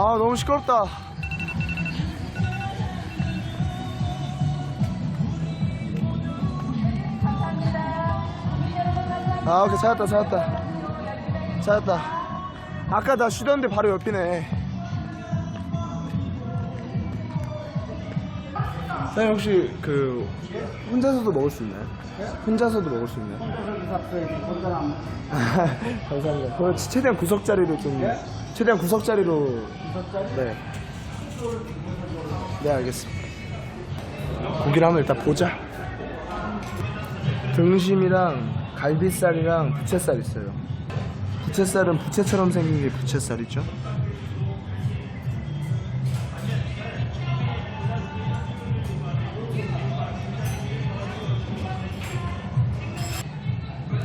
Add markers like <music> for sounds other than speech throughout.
아 너무 시끄럽다. 아 오케이 찾았다 찾았다 찾았다. 아까 나 쉬던데 바로 옆이네. 사장님 혹시 그 혼자서도 먹을 수 있나요? 혼자서도 먹을 수 있나요? <laughs> 감사합니다. 그 최대한 구석 자리로 좀 최대한 구석 자리로 네. 네 알겠습니다. 고기를 한번 일단 보자. 등심이랑 갈비살이랑 부채살 있어요. 부채살은 부채처럼 생긴 게 부채살이죠.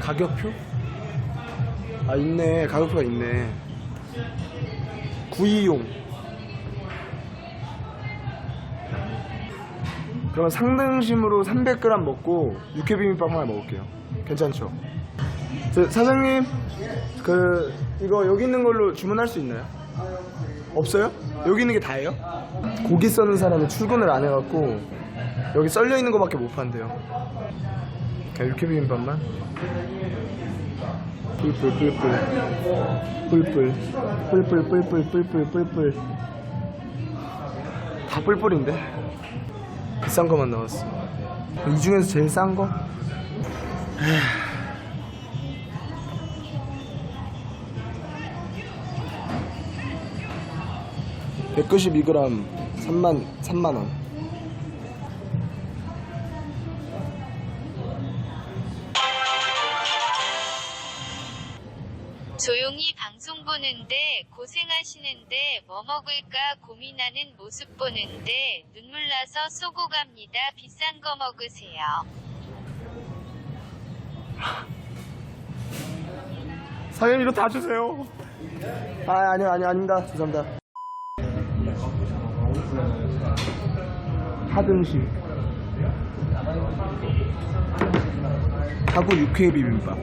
가격표? 아 있네 가격표가 있네 구이용 그러면 상등심으로 300g 먹고 육회비빔밥 하나 먹을게요 괜찮죠? 저, 사장님 그 이거 여기 있는 걸로 주문할 수 있나요? 없어요? 여기 있는 게 다예요? 고기 써는 사람은 출근을 안 해갖고 여기 썰려 있는 거밖에 못 판대요 그냥 육회 비빔밥만 뿔뿔 뿔뿔 뿔뿔 뿔뿔 뿔뿔 뿔뿔 뿔뿔 다 뿔뿔인데? 비싼 거만 나왔어. 이 중에서 제일 싼 거? 192g 3만 3만 원. 보는데 고생하시는데 뭐 먹을까 고민하는 모습 보는데 눈물 나서 쏘고 갑니다. 비싼 거 먹으세요. 사장님 이거 다 주세요. 아 아니요 아니요 아닙니다. 죄송합니다. 하등심. 타구 육회 비빔밥.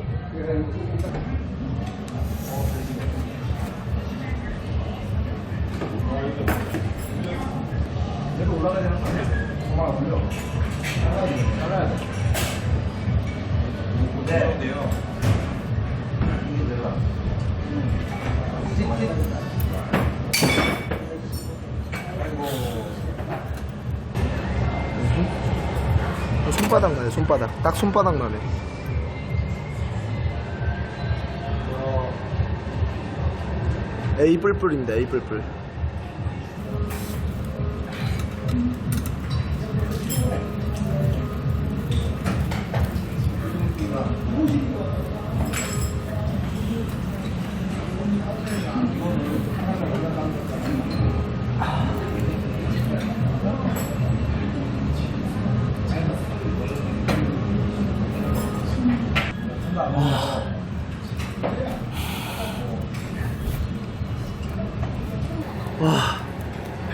손바닥 나네 손바닥. 딱 손바닥 나네. A 뿔뿔인데 A 뿔뿔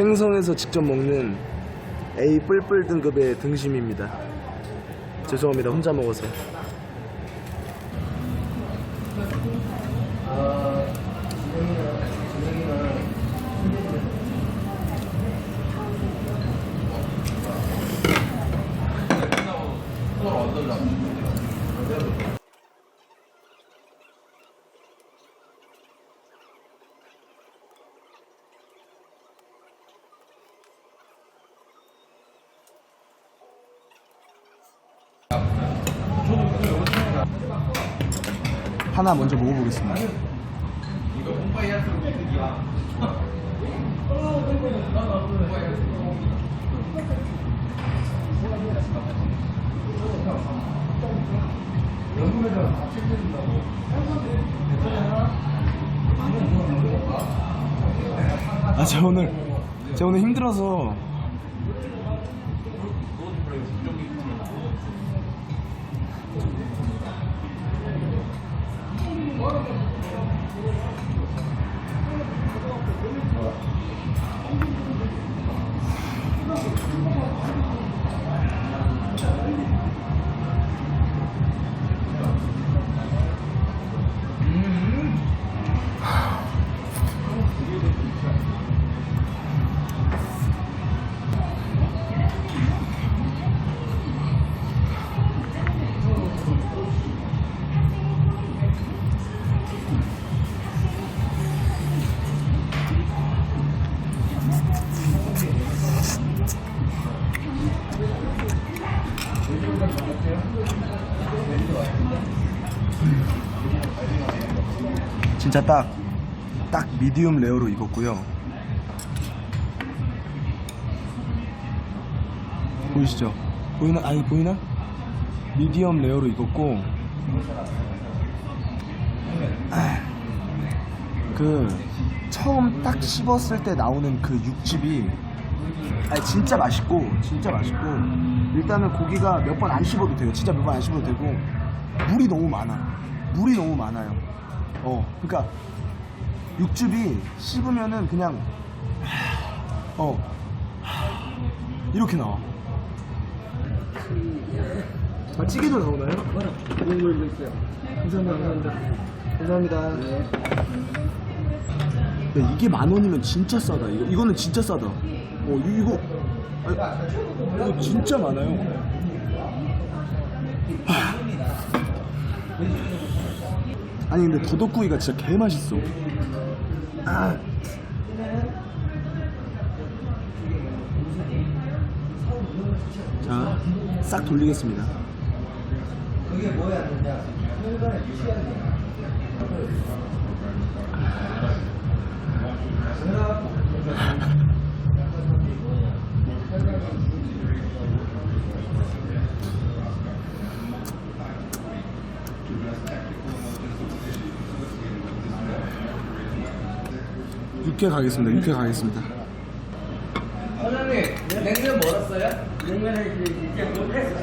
횡성에서 직접 먹는 A 뿔뿔 등급의 등심입니다. 죄송합니다. 혼자 먹어서 하나 먼저 먹어보겠습니다 아, 저 오늘, 저 오늘 힘들어서. 진짜 딱, 딱 미디움 레어로 입었고요. 보이시죠? 보이나? 아니, 보이나? 미디엄 레어로 입었고, 아, 그, 처음 딱 씹었을 때 나오는 그 육즙이 아니, 진짜 맛있고, 진짜 맛있고, 일단은 고기가 몇 번 안 씹어도 돼요. 진짜 몇 번 안 씹어도 되고, 물이 너무 많아. 물이 너무 많아요. 어, 그러니까 육즙이 씹으면은 그냥 어 이렇게 나와. 아 찌개도 나오나요? 국물도 있어요. 감사합니다. 감사합니다. 야, 이게 만 원이면 진짜 싸다. 이거 이거는 진짜 싸다. 어 이- 이거 아니, 이거 진짜 많아요. 아니 근데 더덕구이가 진짜 개 맛있어. 아. 자, 싹 돌리겠습니다. 육회 가겠습니다. 육회 가겠습니다. 사장님, 냉면 멀었어요? 냉면에 이렇게 못했어.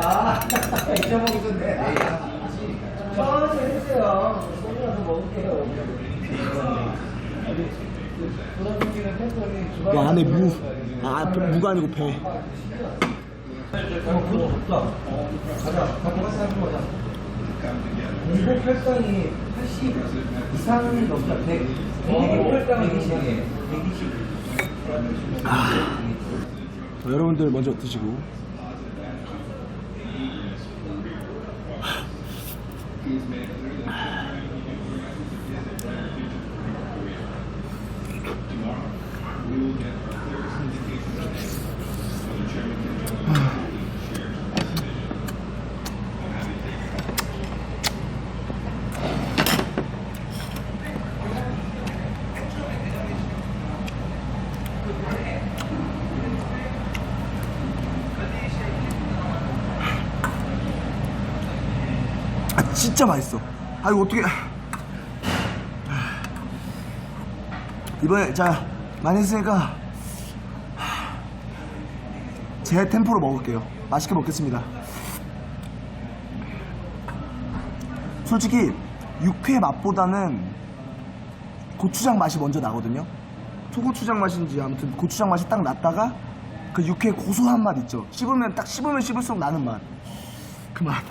아, 잊어먹었네. 천천히 했어요. 소주 가서 먹을게요. 와 안에 무. 아 무가 아니고 배. 어, 혈당이 80 이상이 넘다. 100. 공복 혈당이 120이에요. 120. 자, 여러분들 먼저 드시고. 진짜 맛있어. 아 이거 어떻게? 이번에 자 많이 했으니까 제 템포로 먹을게요. 맛있게 먹겠습니다. 솔직히 육회 맛보다는 고추장 맛이 먼저 나거든요. 초고추장 맛인지 아무튼 고추장 맛이 딱 났다가 그 육회 고소한 맛 있죠. 씹으면 딱 씹으면 씹을수록 나는 맛. 그 맛.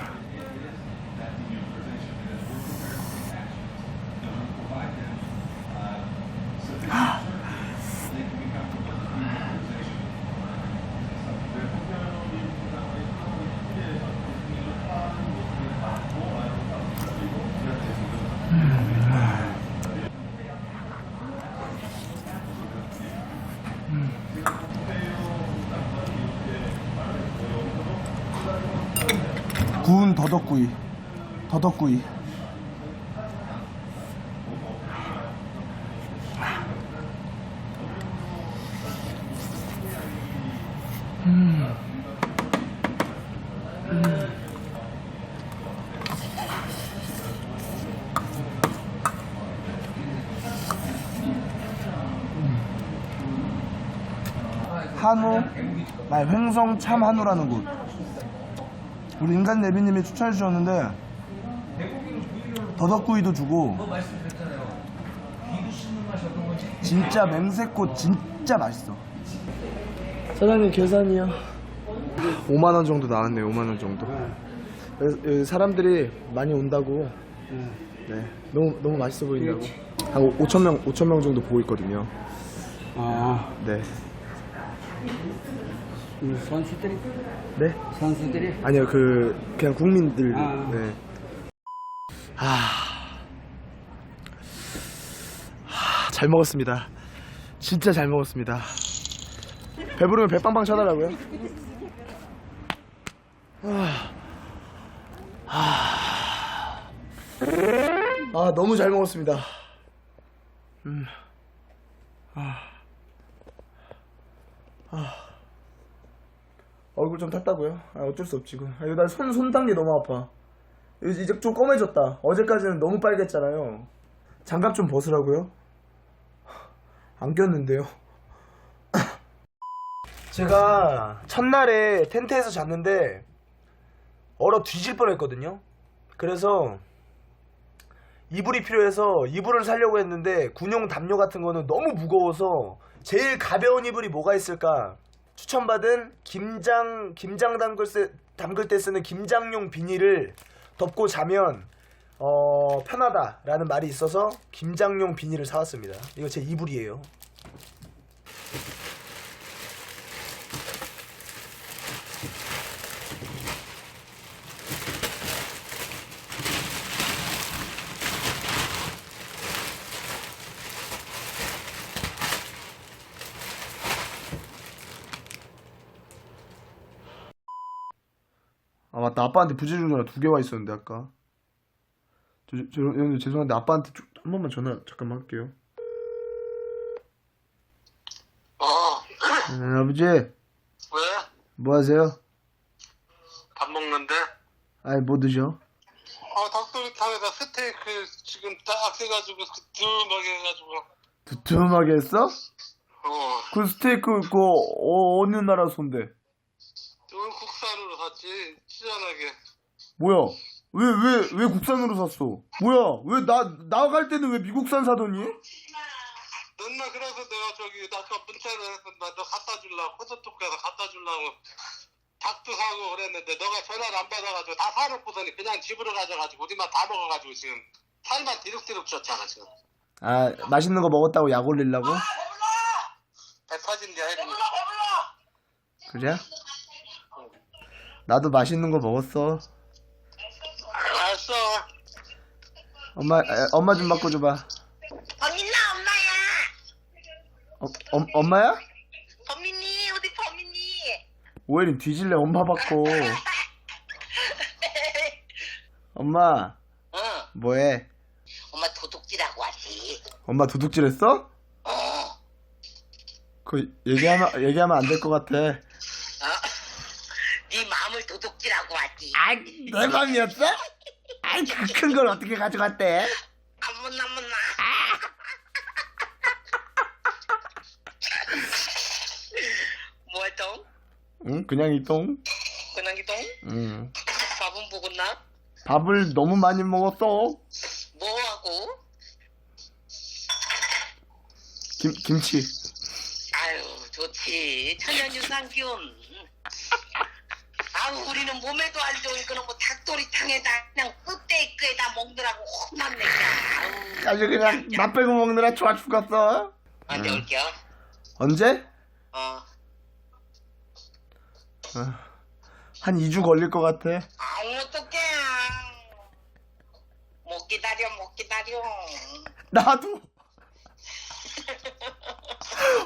구운 더덕구이. 더덕구이. 한우, 아 횡성 참 한우라는 곳. 우리 인간 내비님이 추천해 주셨는데 더덕구이도 주고 진짜 맹세꽃 진짜 맛있어. 사장님 계산이요. 5만 원 정도 나왔네요. 5만 원 정도. 그래서 여기 사람들이 많이 온다고. 네, 너무 너무 맛있어 보인다고. 한 5천 명 5천 명 정도 보고 있거든요. 아, 네. 선수들이? 네? 선수들이? 아니요 그 그냥 국민들 아. 네. 아. 아, 잘 먹었습니다. 진짜 잘 먹었습니다. 배부르면 배 빵빵 쳐달라고요? 아. 아. 아, 너무 잘 먹었습니다. 음. 아. 아. 얼굴 좀 탔다고요? 아, 어쩔 수 없지. 아, 이거 나손 손단게 너무 아파. 이제 이제 좀 검해졌다. 어제까지는 너무 빨갰잖아요. 장갑 좀 벗으라고요? 안 꼈는데요. <laughs> 제가 첫날에 텐트에서 잤는데 얼어 뒤질 뻔했거든요. 그래서 이불이 필요해서 이불을 사려고 했는데 군용 담요 같은 거는 너무 무거워서 제일 가벼운 이불이 뭐가 있을까 추천받은 김장 김장 담글, 때- 담글 때 쓰는 김장용 비닐을 덮고 자면 어 편하다라는 말이 있어서 김장용 비닐을 사왔습니다. 이거 제 이불이에요. 아 아빠한테 부재중 전화 두 개 와 있었는데 아까 저, 저, 죄송한데 아빠한테 좀- 한 번만 전화 잠깐만 할게요 어, 네, 아버지 왜? 뭐 하세요? 밥 먹는데? 아이 뭐 드셔? 아, 닭도리탕에다 스테이크 지금 딱 해가지고 그 두툼하게 해가지고. 두툼하게 했어? 어, 그 스테이크 그거 어, 어느 나라 손데? 국산으로 샀지. 시원하게. 뭐야? 왜 왜 왜 국산으로 샀어? 뭐야? 왜 나 나갈 때는 왜 미국산 사더니? 너나 그래서 내가 저기 아까 문자를 해서 나너 갖다 주려고 포토톡 가서 갖다 주려고 닭도 사고 그랬는데 너가 전화를 안 받아가지고 다 사놓고서니 그냥 집으로 가져가지고 우리만 다 먹어가지고 지금 살만 디룩디룩 쪘잖아 지금. 아 맛있는 거 먹었다고 약 올리려고? 배 터진데 해리. 그래? 나도 맛있는 거 먹었어. 알았어. 엄마 에, 엄마 좀 바꿔줘봐. 범인나 엄마야. 어, 엄, 엄마야? 범인이 어디 범인이? 오해림 뒤질래 엄마 바꿔. <laughs> 엄마 응. 뭐해? 엄마 도둑질하고 왔지. 엄마 도둑질 했어? 어. 그 얘기하면 얘기하면 안 될 것 같아. 네 마음을 도둑질하고 왔지. 아, 내 맘이었어? 아이 큰걸 어떻게 가져갔대? 아무나 아무나. 뭐했던? 응, 그냥 이 똥. 근황이동? 응. 밥은 먹었나? 밥을 너무 많이 먹었어. 뭐하고? 김 김치. 아유 좋지. 천연유산균. 아우 우리는 몸에도 안 좋은 그런 뭐 닭도리탕에다 그냥 스테이크에다 먹느라고 혼만 내자. 아우. 아주 그냥 나 빼고 먹느라 좋아 죽었어. 언제 올게요? 언제? 어. 어, 한 2주 걸릴 것 같아. 아우 어떡해. 못 기다려 못 기다려. 나도.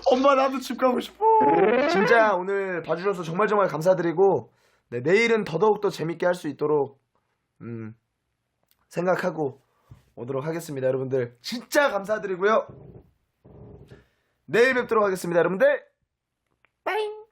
엄마 나도 집 가고 싶어. 진짜 오늘 봐주셔서 정말 정말 감사드리고 네, 내일은 더더욱 더 재밌게 할 수 있도록 음, 생각하고 오도록 하겠습니다, 여러분들. 진짜 감사드리고요. 내일 뵙도록 하겠습니다, 여러분들. 빠잉.